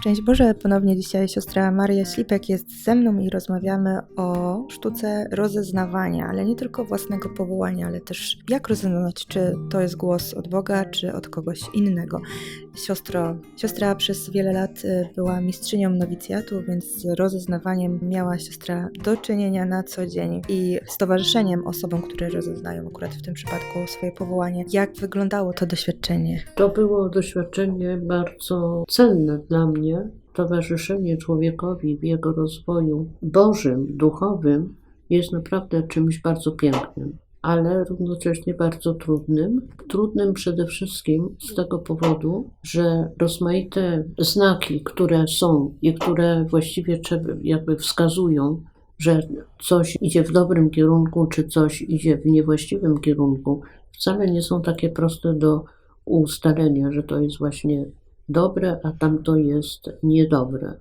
Szczęść Boże, ponownie dzisiaj siostra Maria Ślipek jest ze mną i rozmawiamy o sztuce rozeznawania, ale nie tylko własnego powołania, ale też jak rozeznać, czy to jest głos od Boga, czy od kogoś innego. Siostro, siostra przez wiele lat y, była mistrzynią nowicjatu, więc z rozeznawaniem miała siostra do czynienia na co dzień i z towarzyszeniem osobom, które rozeznają akurat w tym przypadku swoje powołanie. Jak wyglądało to doświadczenie? To było doświadczenie bardzo cenne dla mnie. Towarzyszenie człowiekowi w jego rozwoju bożym, duchowym jest naprawdę czymś bardzo pięknym, ale równocześnie bardzo trudnym. Trudnym przede wszystkim z tego powodu, że rozmaite znaki, które są i które właściwie jakby wskazują, że coś idzie w dobrym kierunku, czy coś idzie w niewłaściwym kierunku, wcale nie są takie proste do ustalenia, że to jest właśnie dobre, a tamto jest niedobre.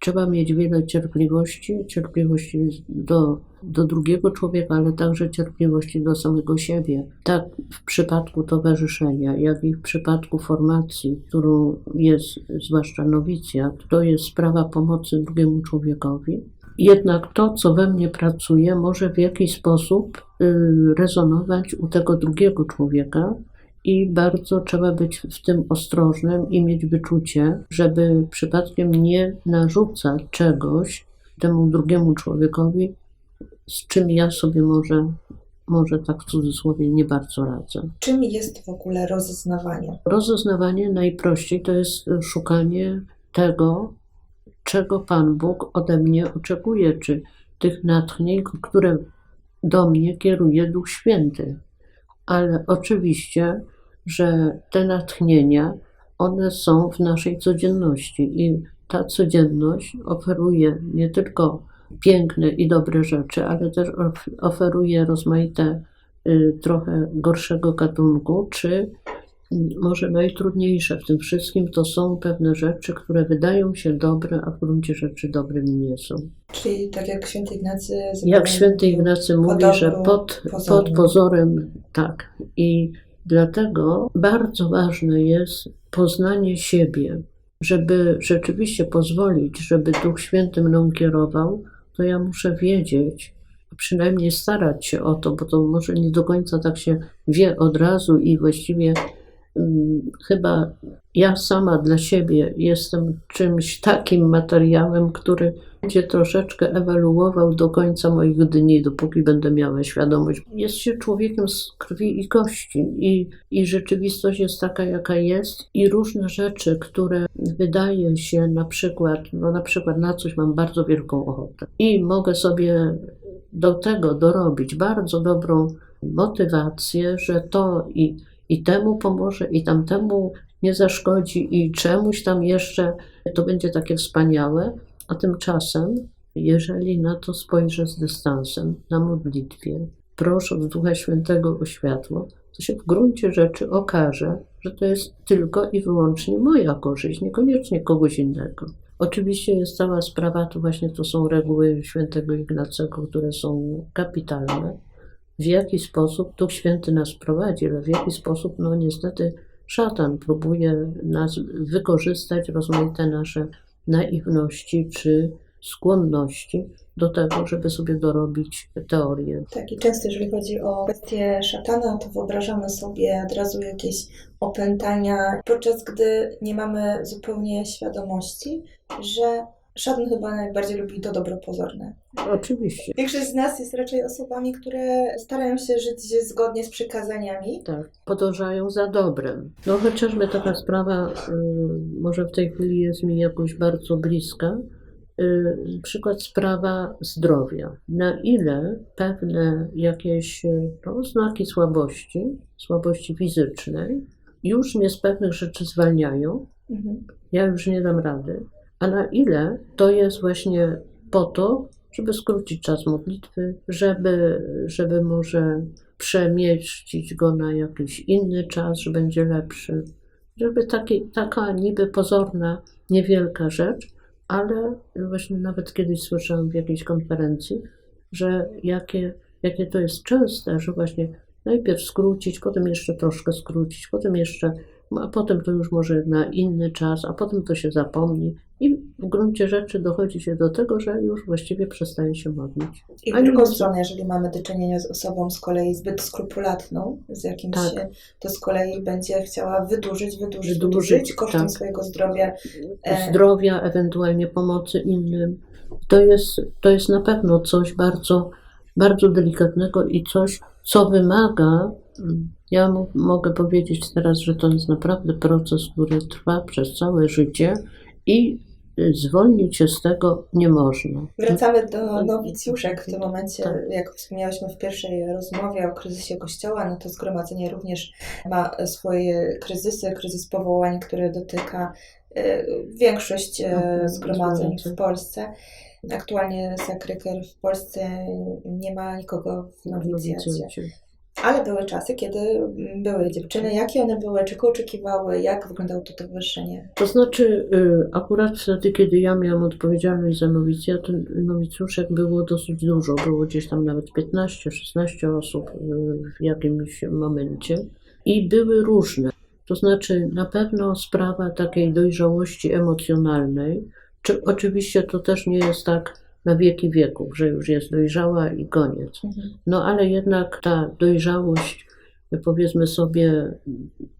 Trzeba mieć wiele cierpliwości, cierpliwości do, do drugiego człowieka, ale także cierpliwości do samego siebie. Tak w przypadku towarzyszenia, jak i w przypadku formacji, którą jest zwłaszcza nowicjat, to jest sprawa pomocy drugiemu człowiekowi. Jednak to, co we mnie pracuje, może w jakiś sposób y, rezonować u tego drugiego człowieka, i bardzo trzeba być w tym ostrożnym i mieć wyczucie, żeby przypadkiem nie narzucać czegoś temu drugiemu człowiekowi, z czym ja sobie może, może tak w cudzysłowie nie bardzo radzę. Czym jest w ogóle rozeznawanie? Rozeznawanie najprościej to jest szukanie tego, czego Pan Bóg ode mnie oczekuje, czy tych natchnień, które do mnie kieruje Duch Święty. Ale oczywiście że te natchnienia, one są w naszej codzienności i ta codzienność oferuje nie tylko piękne i dobre rzeczy, ale też oferuje rozmaite y, trochę gorszego gatunku, czy może najtrudniejsze w tym wszystkim to są pewne rzeczy, które wydają się dobre, a w gruncie rzeczy dobrymi nie są. Czyli tak jak święty Ignacy... Jak święty Ignacy mówi, że pod, pod pozorem, tak. I Dlatego bardzo ważne jest poznanie siebie. Żeby rzeczywiście pozwolić, żeby Duch Święty mną kierował, to ja muszę wiedzieć, przynajmniej starać się o to, bo to może nie do końca tak się wie od razu i właściwie chyba ja sama dla siebie jestem czymś takim materiałem, który będzie troszeczkę ewaluował do końca moich dni, dopóki będę miała świadomość. Jest się człowiekiem z krwi i kości i, i rzeczywistość jest taka, jaka jest i różne rzeczy, które wydaje się na przykład, no na przykład na coś mam bardzo wielką ochotę i mogę sobie do tego dorobić bardzo dobrą motywację, że to i i temu pomoże, i tamtemu nie zaszkodzi, i czemuś tam jeszcze to będzie takie wspaniałe. A tymczasem, jeżeli na to spojrzę z dystansem, na modlitwie, prosząc Ducha Świętego o światło, to się w gruncie rzeczy okaże, że to jest tylko i wyłącznie moja korzyść, niekoniecznie kogoś innego. Oczywiście jest cała sprawa, to właśnie to są reguły świętego Ignacego, które są kapitalne, w jaki sposób Duch Święty nas prowadzi, ale w jaki sposób, no niestety, szatan próbuje nas wykorzystać, rozmaite nasze naiwności czy skłonności do tego, żeby sobie dorobić teorię. Tak, i często, jeżeli chodzi o kwestię szatana, to wyobrażamy sobie od razu jakieś opętania, podczas gdy nie mamy zupełnie świadomości, że Szatan chyba najbardziej lubi to dobro pozorne. Oczywiście. Większość z nas jest raczej osobami, które starają się żyć zgodnie z przykazaniami. Tak, podążają za dobrem. No chociażby taka sprawa, y, może w tej chwili jest mi jakoś bardzo bliska, y, przykład sprawa zdrowia. Na ile pewne jakieś no, znaki słabości, słabości fizycznej, już mnie z pewnych rzeczy zwalniają, mhm. ja już nie dam rady a na ile to jest właśnie po to, żeby skrócić czas modlitwy, żeby, żeby może przemieścić go na jakiś inny czas, że będzie lepszy. Żeby taki, taka niby pozorna, niewielka rzecz, ale właśnie nawet kiedyś słyszałam w jakiejś konferencji, że jakie, jakie to jest częste, że właśnie najpierw skrócić, potem jeszcze troszkę skrócić, potem jeszcze a potem to już może na inny czas, a potem to się zapomni i w gruncie rzeczy dochodzi się do tego, że już właściwie przestaje się modlić. I w drugą stronę, jeżeli mamy do czynienia z osobą z kolei zbyt skrupulatną, z jakimś, Tak. to z kolei będzie chciała wydłużyć, wydłużyć, Wydłużyć, wydłużyć kosztem tak. swojego zdrowia. E. Zdrowia, ewentualnie pomocy innym. To jest, to jest na pewno coś bardzo, bardzo delikatnego i coś, co wymaga. Ja mogę powiedzieć teraz, że to jest naprawdę proces, który trwa przez całe życie i y, zwolnić się z tego nie można. Wracamy do nowicjuszek w tym momencie, Tak. jak wspomniałyśmy w pierwszej rozmowie o kryzysie Kościoła, no to zgromadzenie również ma swoje kryzysy, kryzys powołań, który dotyka większość e, Mhm, zgromadzeń w. Polsce. Aktualnie Sakryker w Polsce nie ma nikogo w nowicjacie. Nowicjacie. Ale były czasy, kiedy były dziewczyny. Jakie one były, czego oczekiwały, jak wyglądało to towarzyszenie? To znaczy, y, akurat wtedy, kiedy ja miałam odpowiedzialność za nowicjat, nowicjuszek było dosyć dużo. Było gdzieś tam nawet 15-16 osób y, w jakimś momencie i były różne. To znaczy, na pewno sprawa takiej dojrzałości emocjonalnej, czy oczywiście to też nie jest tak na wieki wieków, że już jest dojrzała i koniec. No ale jednak ta dojrzałość, powiedzmy sobie,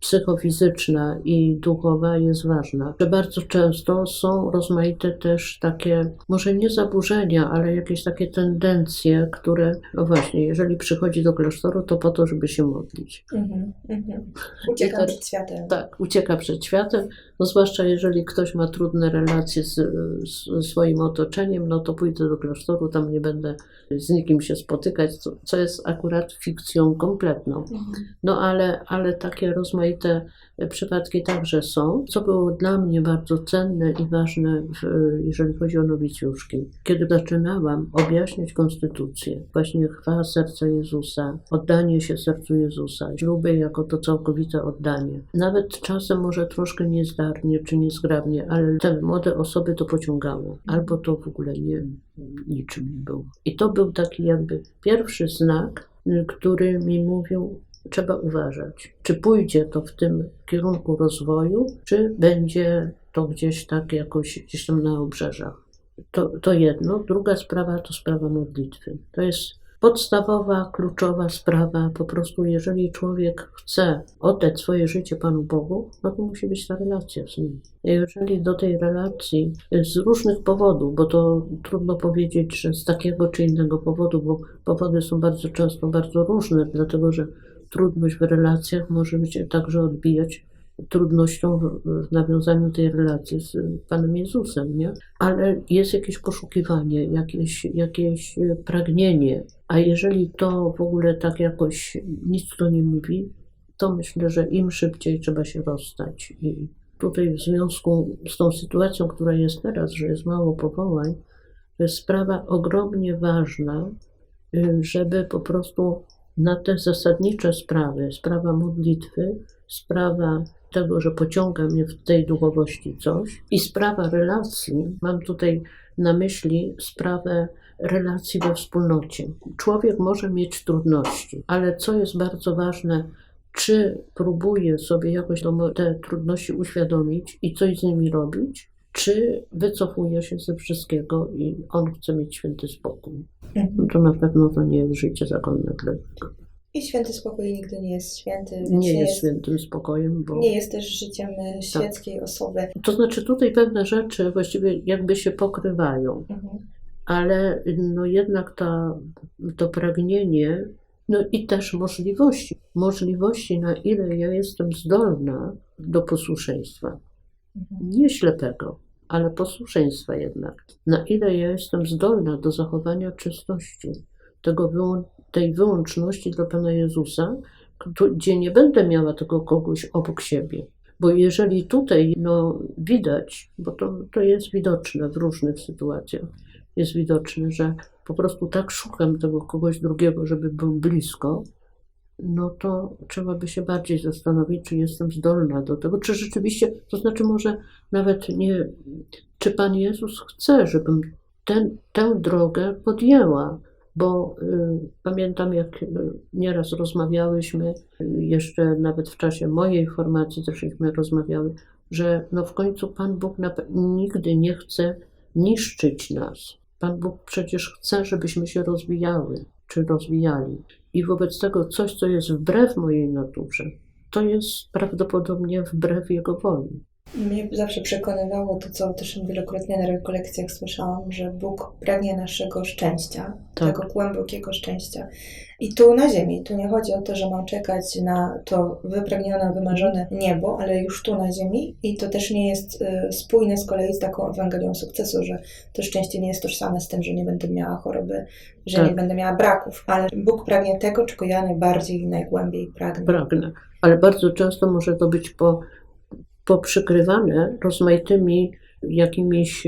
psychofizyczna i duchowa jest ważna. Że bardzo często są rozmaite też takie, może nie zaburzenia, ale jakieś takie tendencje, które, no właśnie, jeżeli przychodzi do klasztoru, to po to, żeby się modlić. Mhm, mhm. To- przed światem. Tak, ucieka przed światem, no zwłaszcza jeżeli ktoś ma trudne relacje z, z swoim otoczeniem, no to pójdę do klasztoru, tam nie będę z nikim się spotykać, co, co jest akurat fikcją kompletną. Mhm. No ale, ale takie rozmaite przypadki także są, co było dla mnie bardzo cenne i ważne, w, jeżeli chodzi o nowicjuszki. Kiedy zaczynałam objaśniać konstytucję, właśnie chwała serca Jezusa, oddanie się sercu Jezusa, śluby jako to całkowite oddanie. Nawet czasem może troszkę niezdarnie czy niezgrabnie, ale te młode osoby to pociągało, albo to w ogóle nie, niczym nie było. I to był taki jakby pierwszy znak, który mi mówił, trzeba uważać, czy pójdzie to w tym kierunku rozwoju, czy będzie to gdzieś tak jakoś gdzieś tam na obrzeżach. To, to jedno. Druga sprawa to sprawa modlitwy. To jest podstawowa, kluczowa sprawa. Po prostu, jeżeli człowiek chce oddać swoje życie Panu Bogu, no to musi być ta relacja z Nim. Jeżeli do tej relacji z różnych powodów, bo to trudno powiedzieć, że z takiego czy innego powodu, bo powody są bardzo często bardzo różne, dlatego że trudność w relacjach może być także odbijać trudnością w, nawiązaniu tej relacji z Panem Jezusem, nie? Ale jest jakieś poszukiwanie, jakieś, jakieś pragnienie, a jeżeli to w ogóle tak jakoś nic to nie mówi, to myślę, że im szybciej trzeba się rozstać. I tutaj w związku z tą sytuacją, która jest teraz, że jest mało powołań, to jest sprawa ogromnie ważna, y, żeby po prostu na te zasadnicze sprawy, sprawa modlitwy, sprawa tego, że pociąga mnie w tej duchowości coś. I sprawa relacji, mam tutaj na myśli sprawę relacji we wspólnocie. Człowiek może mieć trudności, ale co jest bardzo ważne, czy próbuje sobie jakoś te trudności uświadomić i coś z nimi robić, czy wycofuje się ze wszystkiego i on chce mieć święty spokój. No Mhm. to na pewno to nie jest życie zakonne dla niego. I święty spokój nigdy nie jest święty. Nie jest świętym spokojem, bo... nie jest też życiem e, świeckiej osoby. To znaczy tutaj pewne rzeczy właściwie jakby się pokrywają, Mhm. ale no jednak ta, to pragnienie, no i też możliwości. Możliwości, na ile ja jestem zdolna do posłuszeństwa. Mhm. Nie ślepego, ale posłuszeństwa jednak. Na ile ja jestem zdolna do zachowania czystości, tego wyłą- tej wyłączności dla Pana Jezusa, gdzie nie będę miała tego kogoś obok siebie. Bo jeżeli tutaj no, widać, bo to, to jest widoczne w różnych sytuacjach, jest widoczne, że po prostu tak szukam tego kogoś drugiego, żeby był blisko, no to trzeba by się bardziej zastanowić, czy jestem zdolna do tego, czy rzeczywiście, to znaczy może nawet nie, czy Pan Jezus chce, żebym ten, tę drogę podjęła, bo y, pamiętam, jak y, nieraz rozmawiałyśmy, y, jeszcze nawet w czasie mojej formacji zeszliśmy rozmawiały, że no w końcu Pan Bóg nigdy nie chce niszczyć nas. Pan Bóg przecież chce, żebyśmy się rozwijały, czy rozwijali. I wobec tego coś, co jest wbrew mojej naturze, to jest prawdopodobnie wbrew Jego woli. Mnie zawsze przekonywało to, co też wielokrotnie na rekolekcjach słyszałam, że Bóg pragnie naszego szczęścia, Tak. tego głębokiego szczęścia. I tu na ziemi, tu nie chodzi o to, że mam czekać na to wypragnione, wymarzone niebo, ale już tu na ziemi. I to też nie jest y, spójne z kolei z taką Ewangelią sukcesu, że to szczęście nie jest tożsame z tym, że nie będę miała choroby, że Tak. nie będę miała braków, ale Bóg pragnie tego, czego ja najbardziej i najgłębiej pragnę. pragnę. Ale bardzo często może to być po, poprzykrywane rozmaitymi jakimiś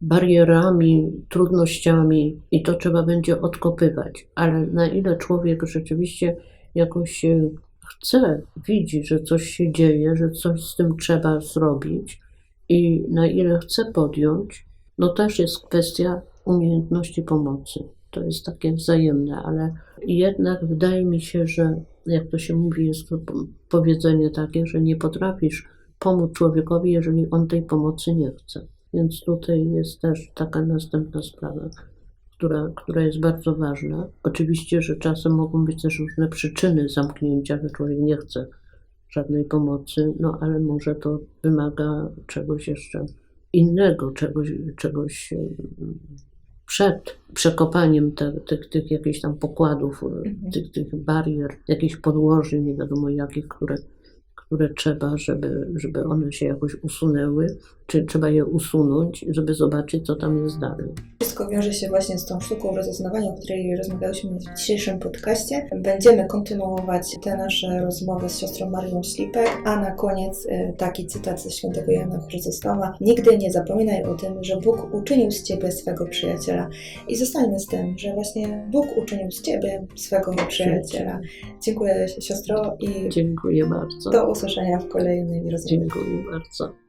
barierami, trudnościami i to trzeba będzie odkopywać. Ale na ile człowiek rzeczywiście jakoś e, chce, widzi, że coś się dzieje, że coś z tym trzeba zrobić i na ile chce podjąć, no też jest kwestia umiejętności pomocy. To jest takie wzajemne, ale jednak wydaje mi się, że jak to się mówi, jest to po- powiedzenie takie, że nie potrafisz pomóc człowiekowi, jeżeli on tej pomocy nie chce. Więc tutaj jest też taka następna sprawa, która, która jest bardzo ważna. Oczywiście, że czasem mogą być też różne przyczyny zamknięcia, że człowiek nie chce żadnej pomocy, no ale może to wymaga czegoś jeszcze innego, czegoś, czegoś przed przekopaniem te, tych, tych jakichś tam pokładów, Mhm. tych, tych barier, jakichś podłoży, nie wiadomo jakich, które, które trzeba, żeby, żeby one się jakoś usunęły, czy trzeba je usunąć, żeby zobaczyć, co tam jest dalej. Wszystko wiąże się właśnie z tą sztuką rozeznawania, o której rozmawiałyśmy w dzisiejszym podcaście. Będziemy kontynuować te nasze rozmowy z siostrą Marią Ślipek, a na koniec y, taki cytat ze świętego Jana Chryzostowa. Nigdy nie zapominaj o tym, że Bóg uczynił z Ciebie swego przyjaciela. I zostańmy z tym, że właśnie Bóg uczynił z Ciebie swego przyjaciela. Dziękuję siostro i Dziękuję bardzo. do usłyszenia w kolejnej rozmowie. Dziękuję bardzo.